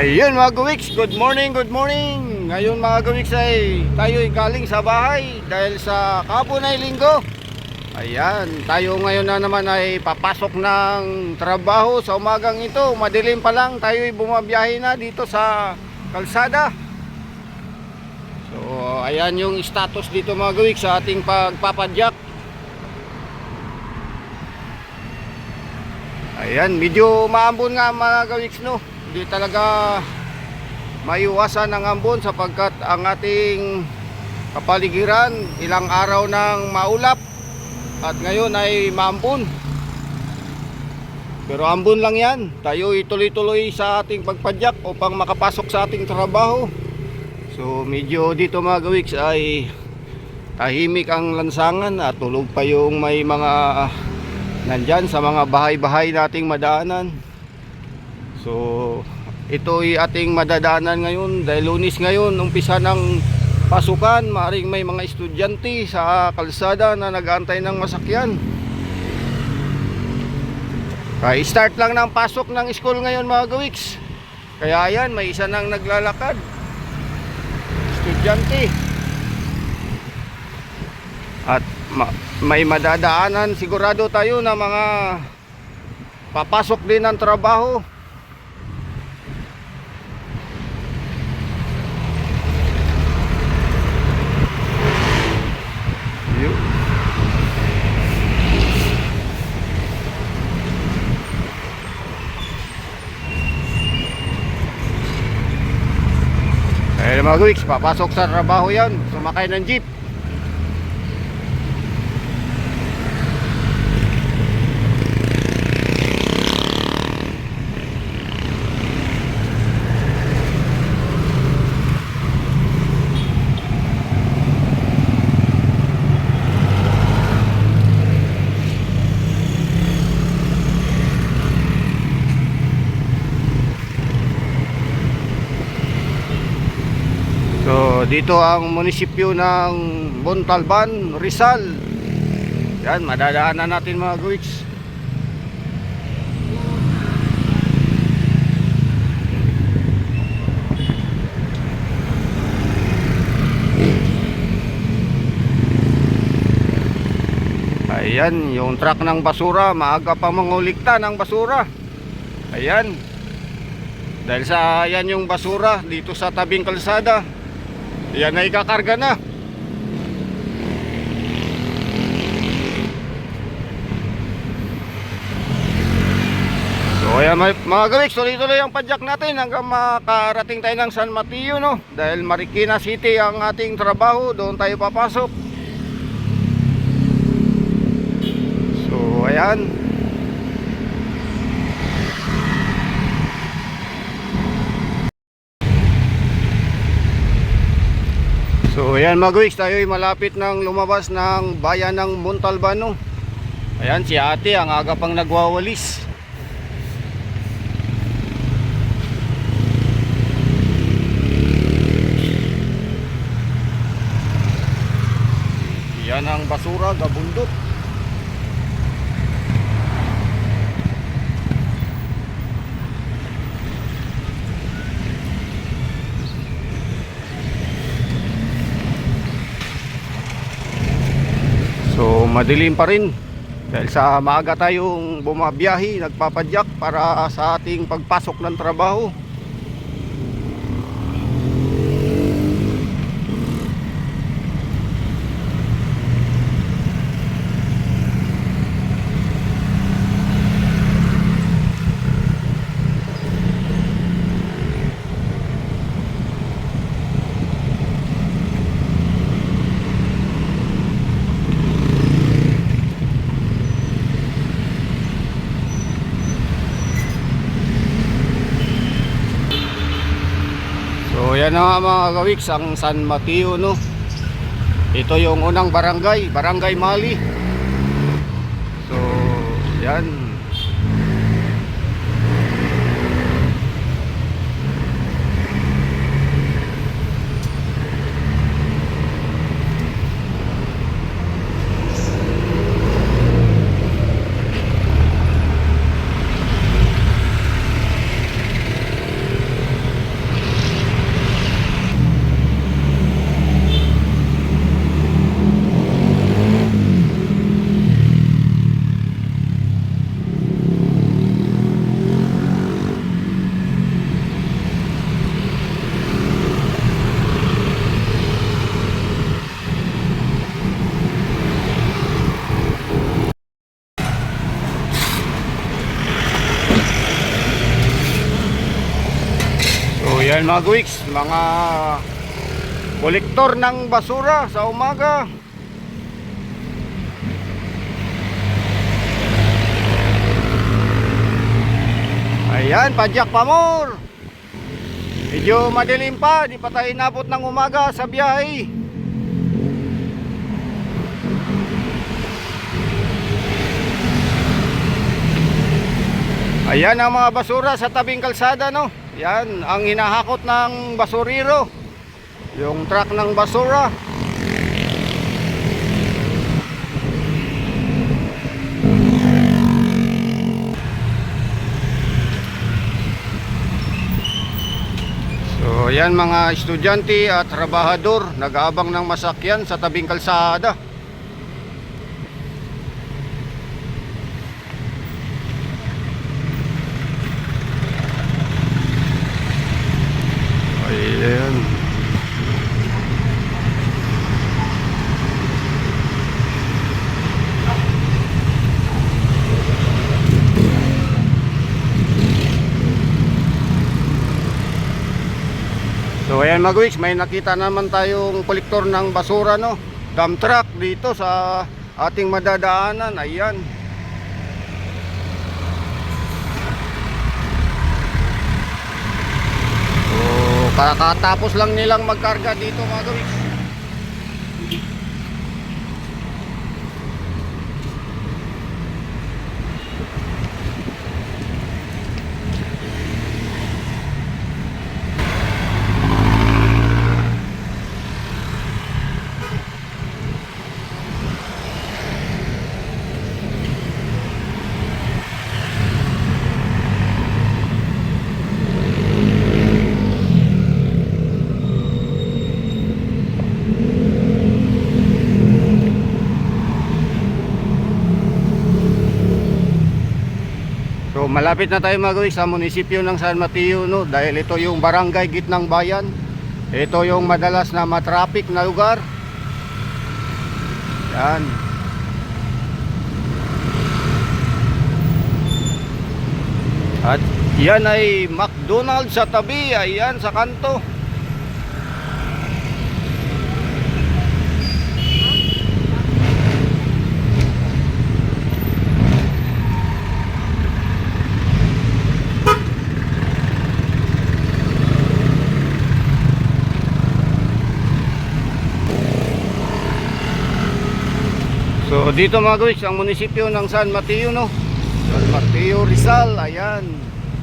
Ayun mga gawiks, good morning, good morning. Ngayon mga gawiks ay tayo ay galing sa bahay dahil sa kapon ay linggo. Ayan, tayo ngayon na naman ay papasok ng trabaho sa umagang ito. Madilim pa lang, tayo ay bumabiyahe na dito sa kalsada. So, ayan yung status dito mga gawiks sa ating pagpapadyak. Ayan, medyo maambon nga mga gawiks no. Hindi talaga maiwasan ang ambon sapagkat ang ating kapaligiran ilang araw nang maulap at ngayon ay maambon. Pero ambon lang yan. Tayo ituloy-tuloy sa ating pagpadyak upang makapasok sa ating trabaho. So medyo dito mga gawiks ay tahimik ang lansangan at tulog pa yung may mga nandyan sa mga bahay-bahay nating madaanan. So, ito ay ating madadaanan ngayon dahil lunis ngayon, umpisa ng pasukan, maring may mga estudyante sa kalsada na nag-aantay ng masakyan. Kaya start lang ng pasok ng school ngayon mga gawiks. Kaya yan, may isa nang naglalakad. Estudyante. At ma- may madadaanan sigurado tayo na mga papasok din ng trabaho. Mga guwiks, papasok sa trabaho yan, sumakay ng jeep. So, dito ang munisipyo ng Montalban, Rizal. Yan, madadaanan natin mga guwiks. Ayan, yung truck ng basura, maaga pa mangulikta ng basura. Ayan. Dahil sa ayan yung basura dito sa tabing kalsada. Yan ay kakarga na. So ayan mga, gawiks, tuloy-tuloy ang padyak natin hanggang makarating tayo ng San Mateo no. Dahil Marikina City ang ating trabaho, doon tayo papasok. So ayan. So ayan mga guys, tayo ay malapit ng lumabas ng bayan ng Montalbano. Ayan si ate ang aga pang nagwawalis. Yan ang basura, gabundot. So madilim pa rin dahil sa maaga tayong bumabiyahe, nagpapadyak para sa ating pagpasok ng trabaho. So yan na nga mga kawiks ang San Mateo no. Ito yung unang barangay, Barangay Mali. So yan. Ayan mga Gwiks, mga kolektor ng basura sa umaga. Ayan, padyak pa more. Medyo madilim pa, di pa tayo inabot ng umaga sa biyahe. Ayan ang mga basura sa tabing kalsada no. Yan ang hinahakot ng basuriro. Yung truck ng basura. So yan mga estudyante at trabahador nag-aabang ng masakyan sa tabing kalsada. So ayan mga Gwiks, may nakita naman tayong kolektor ng basura no. Dump truck dito sa ating madadaanan. Ayan. So kakatapos lang nilang magkarga dito mga Gwiks. Malapit na tayo mag sa munisipyo ng San Mateo no dahil ito yung barangay gitnang bayan. Ito yung madalas na matraffic na lugar. Yan. At yan ay McDonald's sa tabi, ayan sa kanto. So dito mga guys, ang munisipyo ng San Mateo no. San Mateo Rizal, ayan.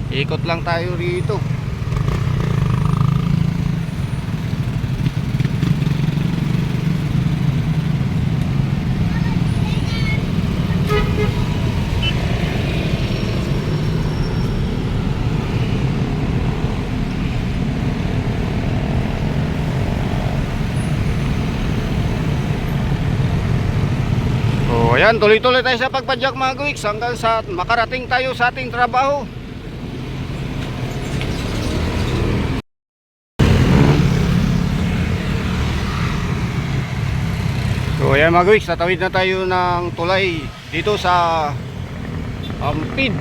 Ikot lang tayo rito. So ayan, tuloy-tuloy tayo sa pagpadyak mga guwiks hanggang sa makarating tayo sa ating trabaho. So ayan mga guwiks, tatawid na tayo ng tulay dito sa Ampid.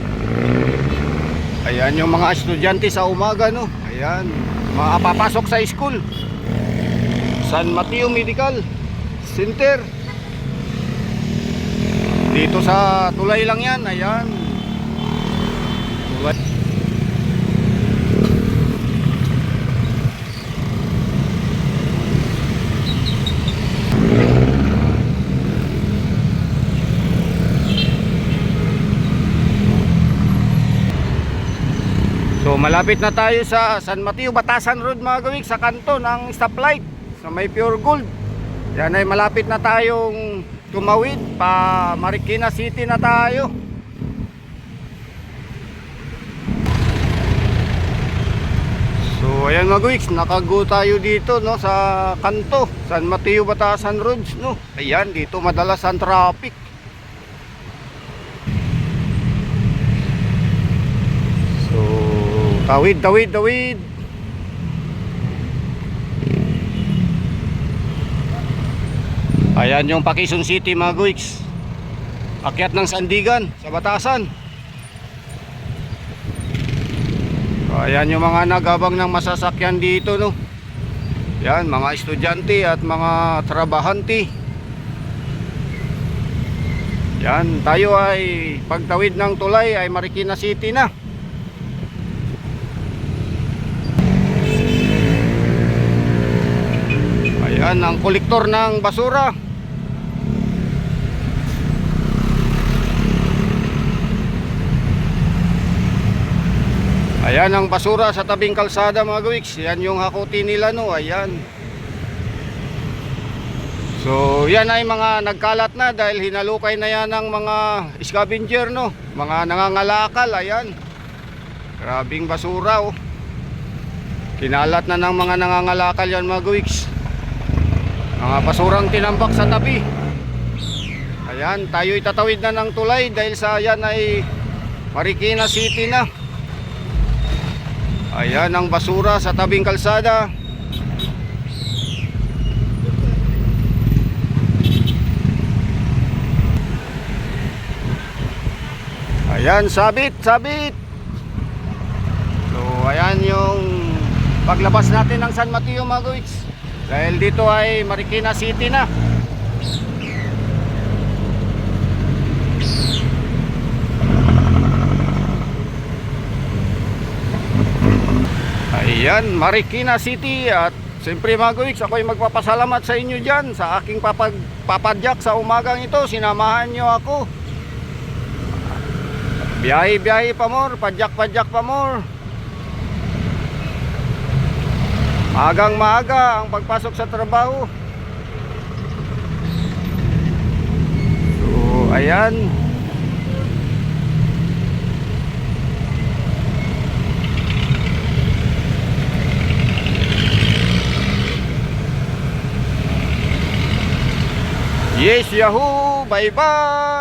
Ayan yung mga estudyante sa umaga no. Ayan, mga sa school. San Mateo Medical Center. Dito sa tulay lang yan, ayan. So malapit na tayo sa San Mateo Batasan Road mga gawik sa kanto ng stoplight sa may Pure Gold. Yan ay malapit na tayong tumawid pa Marikina City na tayo. So ayan mga gawik, nakago tayo dito no sa kanto San Mateo Batasan Road no. Ayan dito madalas ang traffic. So, tawid, tawid, tawid. Ayan yung Pakison City mga guiks. Akyat ng Sandigan sa Batasan. Ayan yung mga nagabang ng masasakyan dito no. Yan, mga estudyante at mga trabahante. Yan, tayo ay pagtawid ng tulay ay Marikina City na. Ayan, ang kolektor ng basura. Ayan ang basura sa tabing kalsada mga gawiks. Yan yung hakuti nila no. Ayan. So yan ay mga nagkalat na dahil hinalukay na yan ng mga scavenger no. Mga nangangalakal. Ayan. Grabing basura oh. Kinalat na ng mga nangangalakal yan mga gawiks. Mga basurang tinambak sa tabi. Ayan, tayo itatawid na ng tulay dahil sa yan ay Marikina City na. Ayan ang basura sa tabing kalsada. Ayan, sabit, sabit. So, ayan yung paglabas natin ng San Mateo guys. Dahil dito ay Marikina City na. Ayan, Marikina City at siyempre mga guwiks, ako ay magpapasalamat sa inyo dyan sa aking papag, papadyak sa umagang ito. Sinamahan nyo ako. Biyahe-biyahe pa more, padyak-padyak pa more. Magang maaga ang pagpasok sa trabaho. So, ayan. Yes, Yahoo! Bye-bye!